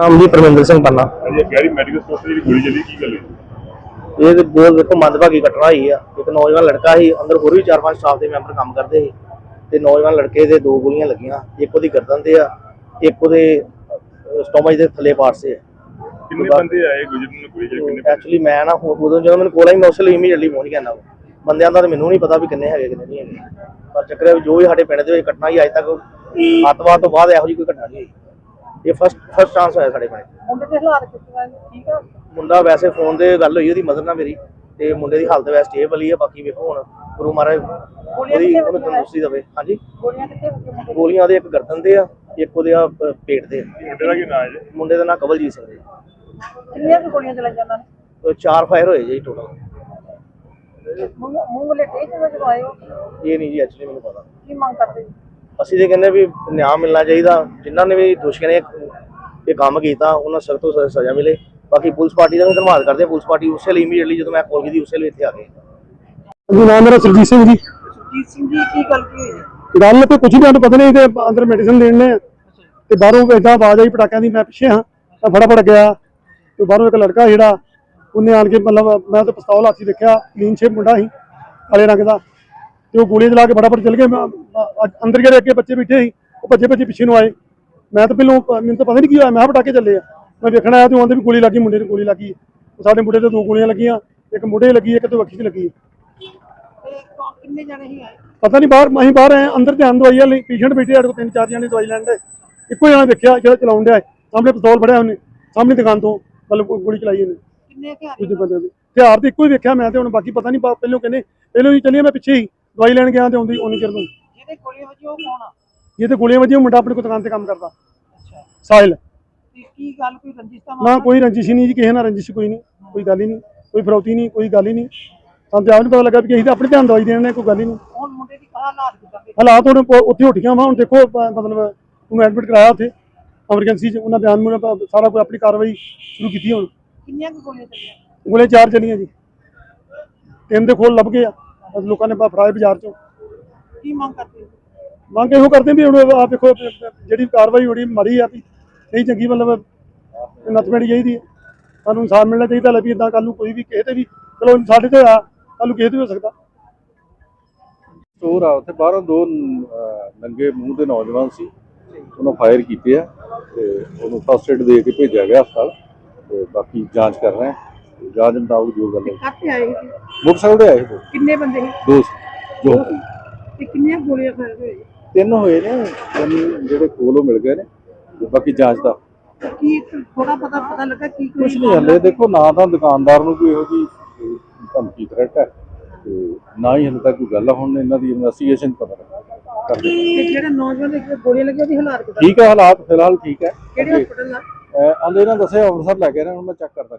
ਨਾਮ ਜੀ ਪਰਮਿੰਦਰ ਸਿੰਘ ਪੰਨਾ। ਅਜੇ ਗੈਰੀ ਮੈਡੀਕਲ ਸਟੋਰ ਤੇ ਜਿਹੜੀ ਗੋਲੀ ਚੱਲੀ ਕੀ ਗੱਲ ਹੈ? ਇਹ ਤੇ ਬਹੁਤ ਦੇਖੋ ਮੰਦਭਾਗੀ ਘਟਨਾ ਹੋਈ ਆ। ਇੱਕ ਨੌਜਵਾਨ ਲੜਕਾ ਸੀ ਅੰਦਰ ਹੋਰ ਵੀ ਚਾਰ ਪੰਜ ਸਟਾਫ ਦੇ ਮੈਂਬਰ ਕੰਮ ਕਰਦੇ ਸੀ। ਤੇ ਨੌਜਵਾਨ ਲੜਕੇ ਦੇ ਦੋ ਗੋਲੀਆਂ ਲੱਗੀਆਂ ਇੱਕ ਉਹਦੀ ਗਰਦਨ ਤੇ ਆ ਇੱਕ ਉਹਦੇ ਸਟੋਮਚ ਦੇ ਥੱਲੇ ਪਾਸੇ ਆ। ਕਿੰਨੇ ਬੰਦੇ ਆਏ ਗੁਜਰਨ ਨੂੰ ਗੋਲੀ ਚੱਲੀ ਕਿੰਨੇ ਬੰਦੇ? ਐਕਚੁਅਲੀ ਮੈਂ ਨਾ ਉਹ- ਉਦੋਂ ਜਦੋਂ ਮੈਨੂੰ ਕੋਲ ਆਈ ਮੈਂ ਉਸ ਲਈ ਇਮੀਡੀਏਟਲੀ ਪਹੁੰਚ ਗਿਆ ਨਾ ਬੰਦਿਆਂ ਦਾ ਤਾਂ ਮੈਨੂੰ ਨਹੀਂ ਪਤਾ ਵੀ ਕਿੰਨੇ ਹੈਗੇ ਕਿੰਨੇ ਨਹੀਂ ਹੈਗੇ। ਪਰ ਚੱਕਰ ਇਹ ਵੀ ਜੋ ਵੀ ਸਾਡੇ ਪਿੰਡ ਦੇ ਵਿੱਚ ਘਟਨਾ ਹੀ ਅੱਜ ਤੱਕ ਅੱਤਵਾਦ ਤੋਂ ਬਾਅਦ ਇਹੋ ਜਿਹੀ ਕੋਈ ਘਟਨਾ ਨਹੀਂ ਹੋਈ। ਇਹ ਫਸਟ ਫਸਟ ਚਾਂਸ ਹੋਇਆ ਸਾਡੇ ਪਿੰਡ ਮੁੰਡੇ ਦੇ ਹਾਲਾਤ ਕਿੱਦਾਂ ਨੇ ਠੀਕ ਆ? ਮੁੰਡਾ ਵੈਸੇ ਫੋਨ ਤੇ ਗੱਲ ਹੋਈ ਉਹਦੀ ਮਦਰ ਨਾਲ ਮੇਰੀ ਤੇ ਮੁੰਡੇ ਦੀ ਹਾਲਤ ਵੈਸੇ ਸਟੇਬਲ ਹੀ ਹੈ ਬਾਕੀ ਵੇਖੋ ਹੁਣ ਗੁਰੂ ਮਹਾਰਾਜ ਉਹਦੀ ਉਹਨੂੰ ਤੰਦਰੁਸਤੀ ਦੇਵੇ। ਹਾਂਜੀ। ਗੋਲੀਆਂ ਕਿੱਥੇ ਵੱਜੀਆਂ? ਮੁੰਡੇ ਗੋਲੀਆਂ ਉਹਦੇ ਇੱਕ ਗਰਦਨ ਤੇ ਆ। ਇੱਕ ਉਹਦੇ ਆ ਪੇਟ ਆ। ਮੁੰਡੇ ਦਾ ਕੀ ਨਾਂ ਹੈ ਜੀ? ਮੁੰਡੇ ਦਾ ਨਾਂ ਕਵਲਜੀਤ ਸਿੰਘ ਜੀ। ਦੇ? ਕਿੰਨੀਆਂ ਕੁ ਗੋਲੀਆਂ ਚਲਾਈਆਂ ਉਹਨਾਂ ਨੇ? ਉਹ ਚਾਰ ਫਾਇਰ ਹੋਏ ਜੀ ਟੋਟਲ ਮੂੰਹ ਮੂੰਹ ਵਾਲੇ ਟੇਜ ਵਿੱਚ ਆਏ ਹੋ ਇਹ ਨਹੀਂ ਜੀ ਐਕਚੁਅਲੀ ਮੈਨੂੰ ਪਤਾ। ਕੀ ਮੰਗ ਕਰਦੇ ਜੀ? ਅਸੀਂ ਤੇ ਕਹਿੰਦੇ ਵੀ ਨਿਆਂ ਮਿਲਣਾ ਚਾਹੀਦਾ। ਜਿਨ੍ਹਾਂ ਨੇ ਵੀ ਦੋਸ਼ੀਆਂ ਨੇ ਇਹ ਕੰਮ ਕੀਤਾ ਉਹਨਾਂ ਸਖਤ ਤੋਂ ਸਖਤ ਸਜ਼ਾ ਮਿਲੇ। ਬਾਕੀ ਪੁਲਿਸ ਪਾਰਟੀ ਦਾ ਵੀ ਧੰਨਵਾਦ ਕਰਦੇ ਹਾਂ। ਪੁਲਿਸ ਪਾਰਟੀ ਉਸੇ ਲਈ ਇਮੀਡੀਏਟਲੀ ਜਦੋਂ ਮੈਂ ਕਾਲ ਕੀਤੀ ਉਸੇ ਲਈ ਇੱਥੇ ਆ ਗਏ। ਜੀ ਨਾਮ ਮੇਰਾ? ਸਰਜੀਤ ਸਿੰਘ ਜੀ। ਸੁਰਜੀਤ ਸਿੰਘ ਜੀ ਕੀ ਗੱਲ ਕੀ ਹੋਈ? ਗੱਲ ਤੇ ਕੁਝ ਨਹੀਂ ਸਾਨੂੰ ਪਤਾ ਨਹੀਂ ਤੇ ਅੰਦਰ ਮੈਡੀਸਨ ਲੈਣ ਨੇ। ਤੇ ਬਾਹਰੋਂ ਏਦਾਂ ਆਵਾਜ਼ ਆਈ ਪਟਾਕਿਆਂ ਦੀ, ਮੈਂ ਪਿੱਛੇ ਹਾਂ, ਮੈਂ ਫਟਾਫਟ ਗਿਆ। ਤੇ ਬਾਹਰੋਂ ਇੱਕ ਲੜਕਾ ਜਿਹੜਾ, ਉਹਨੇ ਆਣ ਕੇ ਮਤਲਬ ਮੈਂ ਤਾਂ ਪਿਸਤੌਲ ਹੱਥੀ ਦੇਖਿਆ ਕਲੀਨ ਸ਼ੇਪ ਮੁੰਡਾ ਸੀ, ਕਾਲੇ ਰੰਗ ਦਾ। ਤੇ ਉਹ ਗੋਲੀ ਚਲਾ ਕੇ ਫਟਾਫਟ ਚਲ ਗਏ। ਅੰਦਰ ਜਿਹੜੇ ਅੱਗੇ ਬੱਚੇ ਬੈਠੇ ਸੀ, ਉਹ ਭੱਜੇ ਭੱਜੇ ਪਿੱਛੇ ਨੂੰ ਆਏ। ਮੈਂ ਤਾਂ ਪਹਿਲਾਂ, ਮੈਨੂੰ ਤਾਂ ਪਤਾ ਨਹੀਂ ਕੀ ਹੋਇਆ, ਮੈਂ ਕਿਹਾ ਪਟਾਕੇ ਚੱਲੇ ਆ। ਮੈਂ ਵੇਖਣ ਆਇਆ ਤੇ ਉਹ ਆਂਦੇ ਵੀ ਗੋਲੀ ਲੱਗੀ ਮੁੰਡੇ ਨੂੰ ਗੋਲੀ ਲੱਗੀ ਉਹ ਸਾਡੇ ਮੁੰਡੇ ਤੇ ਦੋ ਗੋਲੀਆਂ ਲੱਗੀਆਂ, ਇੱਕ ਮੁੰਡੇ ਲੱਗੀ, ਇੱਕ ਤੇ ਵੱਖੀ ਚ ਲੱਗੀ। ਕਿੰਨੇ ਜਣੇ ਹੀ ਆਏ? ਪਤਾ ਨਹੀਂ ਬਾਹਰ ਅਸੀਂ ਬਾਹਰ ਆਏ ਹਾਂ, ਅੰਦਰ ਧਿਆਨ ਦਵਾਈ ਵਾਲੀ ਪੇਸ਼ੈਂਟ ਬੈਠੇ ਸਾਡੇ ਕੋਲ ਤਿੰਨ ਚਾਰ ਜਣੇ ਦਵਾਈ ਲੈਣ ਦੇ। ਇੱਕੋ ਜਣਾ ਦੇਖਿਆ ਜਿਹੜਾ ਚਲਾਉਣ ਡਿਆ ਹੈ। ਸਾਹਮਣੇ ਪਿਸਤੌਲ ਫੜਿਆ ਉਹਨੇ ਸਾਹਮਣੇ ਦੁਕਾਨ ਤੋਂ ਮਤਲਬ ਗੋ- ਗੋਲੀ ਚਲਾਈ ਉਹਨੇ। ਕਿੰਨੇ ਹਥਿਆਰ ਦੂਜੇ ਬੰਦੇ ਦੇ? ਹਥਿਆਰ ਤੇ ਇੱਕੋ ਹੀ ਵੇਖਿਆ ਮੈਂ ਤੇ ਹੁਣ ਬਾਕੀ ਪਤਾ ਨਹੀਂ ਬਾ- ਪਹਿਲੋਂ ਕਹਿੰਦੇ ਪਹਿਲੋਂ ਹੀ ਚੱਲੀਏ ਮੈਂ ਪਿੱਛੇ ਹੀ ਦਵਾਈ ਲੈਣ ਗਿਆ ਤੇ ਆਉਂਦੀ ਉਹਨੀ ਚਿਰ ਨੂੰ ਜਿਹਦੇ ਗੋਲੀਆਂ ਵੱਜੀਆਂ ਉਹ ਕੌਣ ਆ? ਇਹ ਤੇ ਗੋਲੀਆਂ ਵੱਜੀਆਂ ਮੁੰਡਾ ਆਪਣੀ ਕੋਲ ਦੁਕਾਨ ਤੇ ਕੰਮ ਕਰਦਾ। ਅੱਛਾ। ਸਾਹਿਲ ਤੇ ਕੀ ਗੱਲ ਕੋਈ ਰੰਜਿਸ਼ ਦਾ ਨਾ ਮਾਮਲਾ? ਕੋਈ ਰੰਜਿਸ਼ ਹੀ ਨਹੀਂ ਜੀ ਕਿਸੇ ਨਾਲ ਰੰਜਿਸ਼ ਕੋਈ ਨਹੀਂ ਕੋਈ ਗੱਲ ਹੀ ਨਹੀਂ ਕੋਈ ਫਰੌਤੀ ਨਹੀਂ ਕੋਈ ਗੱਲ ਹੀ ਨਹੀਂ। ਸਾਨੂੰ ਤੇ ਆਪ ਨਹੀਂ ਪਤਾ ਲੱਗਾ ਵੀ ਕਿਸੇ ਦਾ ਆਪਣੇ ਧਿਆਨ ਦਵਾਈ ਦੇਣ ਨੇ ਕੋਈ ਗੱਲ ਹੀ ਨਹੀਂ। ਹੁਣ ਮੁੰਡੇ ਦੀ ਕਹਾ ਹਾਲਾਤ ਕਿੱਦਾਂ ਦੇ ਹਾਲਾਤ ਹੁਣ ਉੱਥੇ ਉੱਠੀਆਂ ਵਾ ਹੁਣ ਦੇਖੋ ਮਤਲਬ ਉਹਨੂੰ ਐਡਮਿਟ ਕਰਾਇਆ ਉੱਥੇ ਐਮਰਜੈਂਸੀ 'ਚ ਉਹਨਾਂ ਬਿਆਨ ਮੁਨ ਸਾਰਾ ਕੋਈ ਆਪਣੀ ਕਾਰਵਾਈ ਸ਼ੁਰੂ ਕੀਤੀ ਹੁਣ। ਕਿੰਨੀਆਂ ਕੁ ਗੋਲੀਆਂ ਚੱਲੀਆਂ? ਗੋਲੇ ਚਾਰ ਚੱਲੀਆਂ ਜੀ। ਤਿੰਨ ਦੇ ਖੋਲ ਲੱਭ ਗਏ ਆ ਬਸ ਲੋਕਾਂ ਨੇ ਬਾ ਫੜਾਏ ਬਾਜ਼ਾਰ 'ਚੋਂ। ਕੀ ਮੰਗ ਕਰਦੇ ਹੋ? ਮੰਗ ਇਹੋ ਕਰਦੇ ਵੀ ਹੁਣ ਆਪ ਦੇਖੋ ਜਿਹੜੀ ਕਾਰਵਾਈ ਹੋਣੀ ਮਾਰੀ ਆ ਵੀ ਨਹੀਂ ਚੰਗੀ ਮਤਲਬ ਨੱਥ ਪੈਣੀ ਚਾਹੀਦੀ ਹੈ ਸਾਨੂੰ ਇਨਸਾਫ ਮਿਲਣਾ ਚਾਹੀਦਾ ਲੈ ਵੀ ਇਦਾਂ ਕੱਲ ਨੂੰ ਕੋਈ ਵੀ ਕਿਸੇ ਤੇ ਵੀ ਚਲੋ ਸਾਡੇ ਤੇ ਆ ਕੱਲ ਨੂੰ ਕਿਸੇ ਤੇ ਵੀ ਹੋ ਸਕਦਾ। ਸਟੋਰ ਆ ਉੱਥੇ ਬਾਹਰੋਂ ਦੋ ਨੰਗੇ ਮੂੰਹ ਦੇ ਨੌਜਵਾਨ ਸੀ। ਉਹਨਾਂ ਫਾਇਰ ਕੀਤੇ ਆ ਤੇ ਉਹਨੂੰ ਫਸਟ ਏਡ ਦੇ ਕੇ ਭੇਜਿਆ ਗਿਆ ਹਸਪਤਾਲ। ਤੇ ਬਾਕੀ ਜਾਂਚ ਕਰ ਰਹੇ ਆ ਜਾਂਚ ਮੁਤਾਬਕ ਜੋ ਗੱਲ ਹੈ। ਕਾਹਤੇ ਆਏ ਸੀ? ਮੋਟਰਸਾਈਕਲ ਤੇ ਆਏ ਕਿੰਨੇ ਬੰਦੇ ਸੀ? ਦੋ ਸੀ, ਜੋ ਤੇ ਕਿੰਨੀਆਂ ਗੋਲੀਆਂ ਫਾਇਰ ਹੋਏ ਤਿੰਨ ਹੋਏ ਨੇ। ਤਿੰਨ ਜਿਹੜੇ ਕੋਲੋਂ ਮਿਲ ਗਏ ਨੇ। ਤੇ ਬਾਕੀ ਜਾਂਚ ਦਾ। ਕੀ ਥੋੜਾ ਪਤਾ ਪਤਾ ਲੱਗਾ ਕੀ ਕੋਈ ਕੁਝ ਨਹੀਂ ਹਲੇ। ਦੇਖੋ ਨਾ ਤਾਂ ਦੁਕਾਨਦਾਰ ਨੂੰ ਕੋਈ ਇਹੋ ਜੀ ਧਮਕੀ ਥ੍ਰੈਟ ਹੈ ਤੇ ਨਾ ਹੀ ਹਲੇ ਤੱਕ ਕੋਈ ਗੱਲ ਆ, ਹੁਣ ਇਹਨਾਂ ਦੀ ਇਨਵੈਸਟੀਗੇਸ਼ਨ ਪਤਾ ਲੱਗਾ ਕਰਦੇ ਤੇ ਜਿਹੜਾ ਨੌਜਵਾਨ ਦੇ ਗੋਲੀਆਂ ਲੱਗੀਆਂ ਉਹਦੀ ਹਾਲਾਤ ਕਿੱਦਾਂ? ਠੀਕ ਹੈ ਹਾਲਾਤ ਫਿਲਹਾਲ ਠੀਕ ਹੈ। ਕਿਹੜੇ ਹਸਪਤਾਲ ਆ? ਆਂਦੇ ਇਹਨਾਂ ਦੱਸਿਆ ਅੰਮ੍ਰਿਤਸਰ ਲੈ ਕੇ ਨੇ ਹੁਣ ਮੈਂ ਚੈੱਕ ਕਰਦਾ।